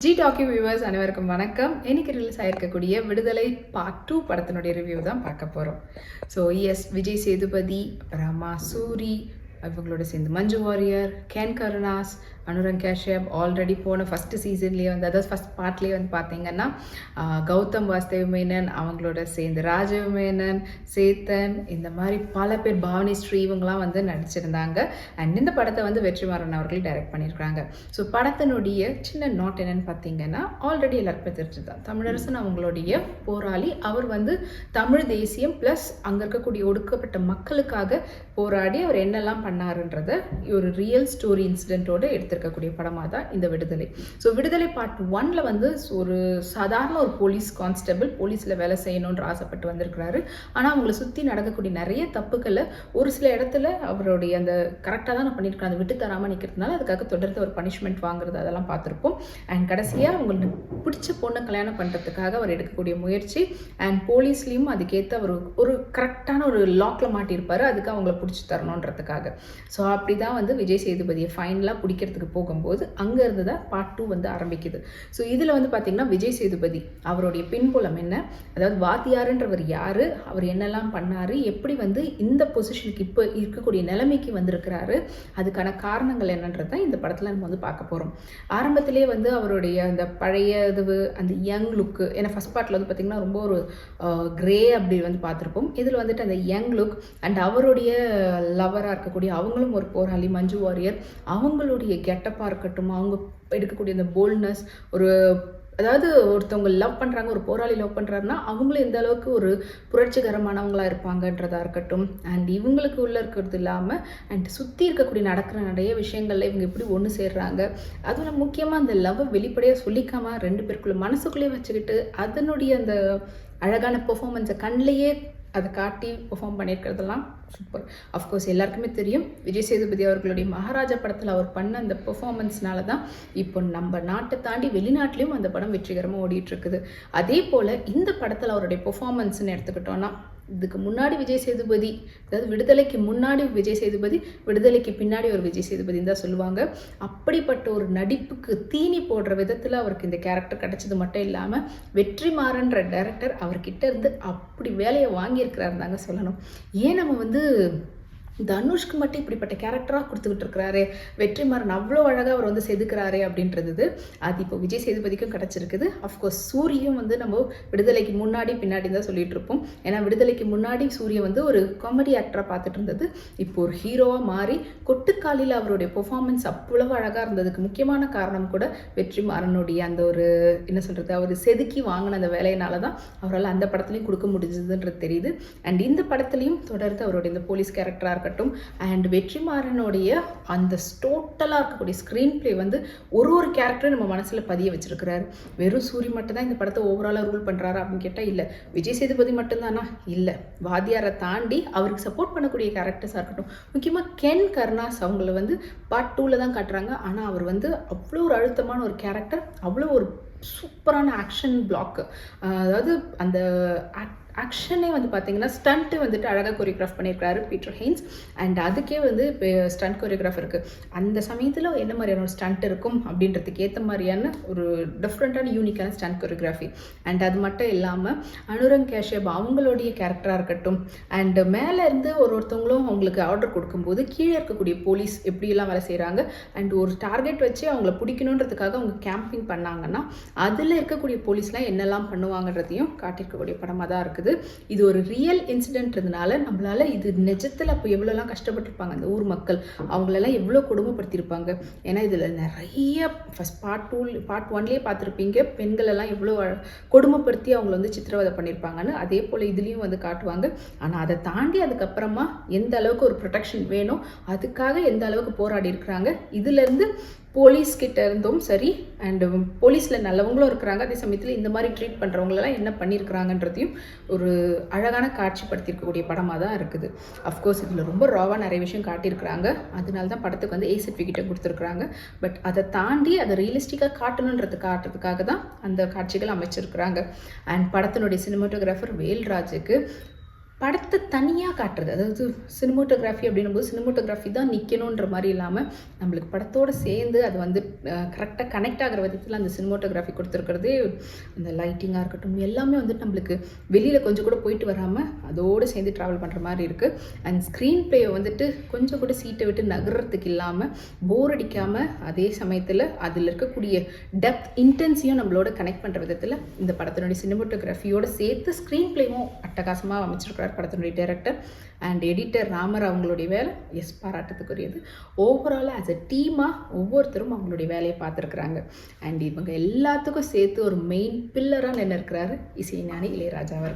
G talkie viewers அனைவருக்கும் வணக்கம். இன்னைக்கு ரிலீஸ் ஆயிருக்கக்கூடிய விடுதலை பார்ட் டூ படத்தினுடைய ரிவ்யூ தான் பார்க்க போகிறோம் ஸோ எஸ் விஜய் சேதுபதி அப்புறமா சூரி இவங்களோட சேர்ந்து. மஞ்சு வாரியர் கேன் கருணாஸ் அனுரங் கேஷப் ஆல்ரெடி போன ஃபஸ்ட்டு சீசன்லேயே வந்து அதாவது ஃபஸ்ட் பார்ட்லேயே வந்து பார்த்தீங்கன்னா கௌதம் வாஸ்தேவ் மேனன் அவங்களோட சேர்ந்து ராஜீவ் மேனன் சேத்தன் இந்த மாதிரி பல பேர் பாவனி ஸ்ரீ இவங்களாம் வந்து நடிச்சிருந்தாங்க. அண்ட் இந்த படத்தை வந்து வெற்றிமாறன் அவர்கள் டைரக்ட் பண்ணியிருக்காங்க ஸோ படத்தினுடைய சின்ன நாட் என்னன்னு பார்த்தீங்கன்னா ஆல்ரெடி எல்லாருக்குமே தெரிஞ்சது தான். தமிழரசன் அவங்களுடைய போராளி. அவர் வந்து தமிழ் தேசியம் ப்ளஸ் அங்கே இருக்கக்கூடிய ஒடுக்கப்பட்ட மக்களுக்காக போராடி அவர் என்னெல்லாம் பண்ணாருன்றத ஒரு ரியல் ஸ்டோரி இன்சிடென்ட்டோட எடுத்திருக்கக்கூடிய படமாக தான் இந்த விடுதலை. ஸோ விடுதலை பார்ட் ஒனில் வந்து ஒரு சாதாரண ஒரு போலீஸ் கான்ஸ்டபிள் போலீஸில் வேலை செய்யணுன்ற ஆசைப்பட்டு வந்திருக்கிறாரு. ஆனால் அவங்களை சுற்றி நடக்கக்கூடிய நிறைய தப்புக்களை ஒரு சில இடத்துல அவருடைய அந்த கரெக்டாக தான் நான் பண்ணியிருக்கேன் அதை விட்டு தராமல் நிற்கிறதுனால அதுக்காக தொடர்ந்து ஒரு பனிஷ்மெண்ட் வாங்குறது அதெல்லாம் பார்த்துருப்போம். அண்ட் கடைசியாக அவங்களுக்கு பிடிச்ச பொண்ணை கல்யாணம் பண்ணுறதுக்காக அவர் எடுக்கக்கூடிய முயற்சி அண்ட் போலீஸ்லேயும் அதுக்கேற்ற ஒரு ஒரு கரெக்டான ஒரு லாக்கில் மாட்டியிருப்பார். அதுக்கு அவங்கள பிடிச்சி தரணுன்றதுக்காக. ஸோ அப்படி தான் வந்து விஜய் சேதுபதியை ஃபைனலாக பிடிக்கிறதுக்கு போகும்போது அங்கேருந்து தான் பார்ட் டூ வந்து ஆரம்பிக்குது. ஸோ இதில் வந்து பார்த்திங்கன்னா விஜய் சேதுபதி அவருடைய பின்புலம் என்ன? அதாவது வாத்தியாருன்றவர் யார்? அவர் என்னெல்லாம் பண்ணார்? எப்படி வந்து இந்த பொசிஷனுக்கு இப்போ இருக்கக்கூடிய நிலைமைக்கு வந்திருக்கிறாரு? அதுக்கான காரணங்கள் என்னன்றது தான் இந்த படத்தில் நம்ம வந்து பார்க்க போகிறோம் ஆரம்பத்திலே வந்து அவருடைய அந்த பழைய இது அந்த யங் லுக்கு ஏன்னா ஃபஸ்ட் பார்ட்டில் வந்து பார்த்திங்கன்னா ரொம்ப ஒரு கிரே அப்படி வந்து பார்த்துருப்போம். இதில் வந்துட்டு அந்த யங் லுக் அண்ட் அவருடைய லவராக இருக்கக்கூடிய அவங்களும் ஒரு போராளி மஞ்சு வாரியர் அவங்களுடைய கெட்டப்பாக இருக்கட்டும் அவங்க எடுக்கக்கூடிய அந்த போல்ட்னஸ் ஒரு அதாவது ஒருத்தவங்க லவ் பண்ணுறாங்க ஒரு போராளி லவ் பண்ணுறாருன்னா அவங்களும் எந்த அளவுக்கு ஒரு புரட்சிகரமானவங்களாக இருப்பாங்கன்றதா இருக்கட்டும். அண்ட் இவங்களுக்கு உள்ள இருக்கிறது இல்லாமல் அண்ட் சுற்றி இருக்கக்கூடிய நடக்கிற நிறைய விஷயங்களில் இவங்க எப்படி ஒன்று சேர்றாங்க அதுவும் முக்கியமாக அந்த லவ்வை வெளிப்படையாக சொல்லிக்காம ரெண்டு பேருக்குள்ளே மனசுக்குள்ளேயே வச்சுக்கிட்டு அதனுடைய அந்த அழகான பெர்ஃபார்மன்ஸை கண்ணிலேயே அதை காட்டி பெர்ஃபார்ம் பண்ணியிருக்கிறதெல்லாம் சூப்பர் அஃப்கோர்ஸ் எல்லாருக்குமே தெரியும் விஜய் சேதுபதி அவர்களுடைய மகாராஜா படத்தில் அவர் பண்ண அந்த பெர்ஃபார்மன்ஸ்னால தான் இப்போ நம்ம நாட்டை தாண்டி வெளிநாட்டிலையும் அந்த படம் வெற்றிகரமாக ஓடிட்டுருக்குது அதே போல் இந்த படத்தில் அவருடைய பெர்ஃபார்மன்ஸ்னு எடுத்துக்கிட்டோன்னா இதுக்கு முன்னாடி விஜய் சேதுபதி அதாவது விடுதலைக்கு முன்னாடி விஜய் சேதுபதி விடுதலைக்கு பின்னாடி ஒரு விஜய் சேதுபதின்னு தான் சொல்லுவாங்க. அப்படிப்பட்ட ஒரு நடிப்புக்கு தீனி போடுற விதத்தில் அவருக்கு இந்த கேரக்டர் கிடைச்சது மட்டும் இல்லாமல் வெற்றிமாறன்ற டைரக்டர் அவர்கிட்ட இருந்து அப்படி வேலையை வாங்கியிருக்கிறாரு தாங்க சொல்லணும். ஏன் நம்ம வந்து தனுஷ்க்கு மட்டும் இப்படிப்பட்ட கேரக்டராக கொடுத்துக்கிட்டு இருக்கிறாரு. வெற்றிமாறன் அவ்வளோ அழகாக அவர் வந்து செதுக்கிறாரு அப்படின்றது அது இப்போ விஜய் சேதுபதிக்கும் கிடச்சிருக்குது. அஃப்கோர்ஸ் சூரியும் வந்து நம்ம விடுதலைக்கு முன்னாடி பின்னாடி தான் சொல்லிட்டு இருப்போம். ஏன்னா விடுதலைக்கு முன்னாடி சூரிய வந்து ஒரு காமெடி ஆக்டராக பார்த்துட்டு இருந்தது. இப்போ ஒரு ஹீரோவாக மாறி கொட்டுக்காலில் அவருடைய பெர்ஃபார்மன்ஸ் அவ்வளவு அழகாக இருந்ததுக்கு முக்கியமான காரணம் கூட வெற்றிமாறனுடைய அந்த ஒரு என்ன சொல்கிறது அவர் செதுக்கி வாங்கின அந்த வேலையினால தான் அவரால் அந்த படத்துலையும் கொடுக்க முடிஞ்சதுன்றது தெரியுது. அண்ட் இந்த படத்துலையும் தொடர்ந்து அவருடைய இந்த போலீஸ் கேரக்டராக இருக்கட்டும் இருக்கட்டும். அண்ட் வெற்றிமாறனுடைய அந்த டோட்டலாக இருக்கக்கூடிய ஸ்க்ரீன் ப்ளே வந்து ஒரு ஒரு கேரக்டரும் நம்ம மனசில் பதிய வச்சிருக்கிறாரு. வெறும் சூரி மட்டும் தான் இந்த படத்தை ஓவராலாக ரூல் பண்ணுறாரு அப்படின்னு கேட்டால் இல்லை. விஜய் சேதுபதி மட்டும்தானா? இல்லை. வாத்தியாரை தாண்டி அவருக்கு சப்போர்ட் பண்ணக்கூடிய கேரக்டர்ஸாக இருக்கட்டும். முக்கியமாக கென் கருணாஸ் அவங்கள வந்து பார்ட் டூவில் தான் காட்டுறாங்க. ஆனால் அவர் வந்து அவ்வளோ ஒரு அழுத்தமான ஒரு கேரக்டர் அவ்வளோ ஒரு சூப்பரான ஆக்ஷன் பிளாக்கு அதாவது அந்த ஆக்ட் ஆக்ஷனே வந்து பார்த்தீங்கன்னா ஸ்டண்ட்டு வந்துட்டு அழகாக கொரியோகிராஃப் பண்ணியிருக்காரு பீட்டர் ஹெயின்ஸ். அண்ட் அதுக்கே வந்து இப்போ ஸ்டண்ட் கொரியோகிராஃப் இருக்குது அந்த சமயத்தில் என்ன மாதிரியான ஒரு ஸ்டண்ட் இருக்கும் அப்படின்றதுக்கு ஏற்ற மாதிரியான ஒரு டிஃப்ரெண்ட்டான யூனிக்கான ஸ்டண்ட் கொரியோகிராஃபி அண்ட் அது மட்டும் இல்லாமல் அனுரங் கேஷப் அவங்களுடைய கேரக்டராக இருக்கட்டும். அண்டு மேலே இருந்து ஒரு ஒருத்தவங்களும் அவங்களுக்கு ஆர்டர் கொடுக்கும்போது கீழே இருக்கக்கூடிய போலீஸ் எப்படியெல்லாம் வேலை செய்கிறாங்க அண்ட் ஒரு டார்கெட் வச்சு அவங்கள பிடிக்கணுன்றதுக்காக அவங்க கேம்பிங் பண்ணாங்கன்னா அதில் இருக்கக்கூடிய போலீஸ்லாம் என்னெல்லாம் பண்ணுவாங்கன்றதையும் காட்டியிருக்கக்கூடிய படமாக தான் இருக்குது இது ஒரு ரியல் இன்சிடென்ட்றதுனால நம்மளால இது நிஜத்தில் அப்போ எவ்வளோலாம் கஷ்டப்பட்டிருப்பாங்க அந்த ஊர் மக்கள். அவங்களெல்லாம் எவ்வளோ கொடுமைப்படுத்தியிருப்பாங்க. ஏன்னா இதில் நிறைய ஃபஸ்ட் பார்ட் டூ பார்ட் ஒன்லேயே பார்த்துருப்பீங்க பெண்களெல்லாம் எவ்வளோ கொடுமைப்படுத்தி அவங்கள வந்து சித்திரவதை பண்ணியிருப்பாங்கன்னு அதே போல் இதுலேயும் வந்து காட்டுவாங்க. ஆனால் அதை தாண்டி அதுக்கப்புறமா எந்த அளவுக்கு ஒரு ப்ரொடெக்ஷன் வேணும் அதுக்காக எந்த அளவுக்கு போராடி இருக்கிறாங்க இதுலேருந்து போலீஸ்கிட்ட இருந்தும் சரி அண்டு போலீஸில் நல்லவங்களும் இருக்கிறாங்க. அதே சமயத்தில் இந்த மாதிரி ட்ரீட் பண்ணுறவங்களெல்லாம் என்ன பண்ணியிருக்கிறாங்கன்றதையும் ஒரு அழகான காட்சிப்படுத்தியிருக்கக்கூடிய படமாக தான் இருக்குது அஃப்கோர்ஸ் இதில் ரொம்ப ராவாக நிறைய விஷயம் காட்டியிருக்கிறாங்க. அதனால தான் படத்துக்கு வந்து ஏ சர்டிஃபிகேட்டை கொடுத்துருக்குறாங்க. பட் அதை தாண்டி அதை ரியலிஸ்டிக்காக காட்டணுன்றது காட்டுறதுக்காக தான் அந்த காட்சிகள் அமைச்சிருக்கிறாங்க. அண்ட் படத்தினுடைய சினிமாட்டோகிராஃபர் வேல்ராஜுக்கு படத்தை தனியாக காட்டுறது. அதாவது சினிமோட்டோகிராஃபி அப்படின்னும் போது சினிமோட்டோகிராஃபி தான் நிற்கணுன்ற மாதிரி இல்லாமல் நம்மளுக்கு படத்தோடு சேர்ந்து அது வந்து கரெக்டாக கனெக்ட் ஆகிற விதத்தில் அந்த சினிமோட்டோகிராஃபி கொடுத்துருக்கிறதே அந்த லைட்டிங்காக இருக்கட்டும் எல்லாமே வந்துட்டு நம்மளுக்கு வெளியில் கொஞ்சம் கூட போயிட்டு வராமல் அதோடு சேர்ந்து ட்ராவல் பண்ணுற மாதிரி இருக்குது அண்ட் ஸ்க்ரீன் ப்ளேயை வந்துட்டு கொஞ்சம் கூட சீட்டை விட்டு நகர்றதுக்கு இல்லாமல் போர் அடிக்காமல் அதே சமயத்தில் அதில் இருக்கக்கூடிய டெப்த் இன்டென்ஸையும் நம்மளோட கனெக்ட் பண்ணுற விதத்தில் இந்த படத்தினுடைய சினிமோட்டோகிராஃபியோடு சேர்த்து ஸ்க்ரீன் ப்ளேவும் அட்டகாசமாக அமைச்சிருக்கிறார். படத்தினுடைய டைரக்டர் அண்ட் எடிட்டர் ராமர் அவங்களுடைய வேலை எஸ் பாராட்டத்துக்குரியது ஓவராலாக ஆஸ் அ டீமாக ஒவ்வொருத்தரும் அவங்களுடைய வேலையை பார்த்துருக்குறாங்க. அண்ட் இவங்க எல்லாத்துக்கும் சேர்த்து ஒரு மெயின் பில்லராக நின்று இருக்கிறாரு இசைஞானி இளையராஜா அவர்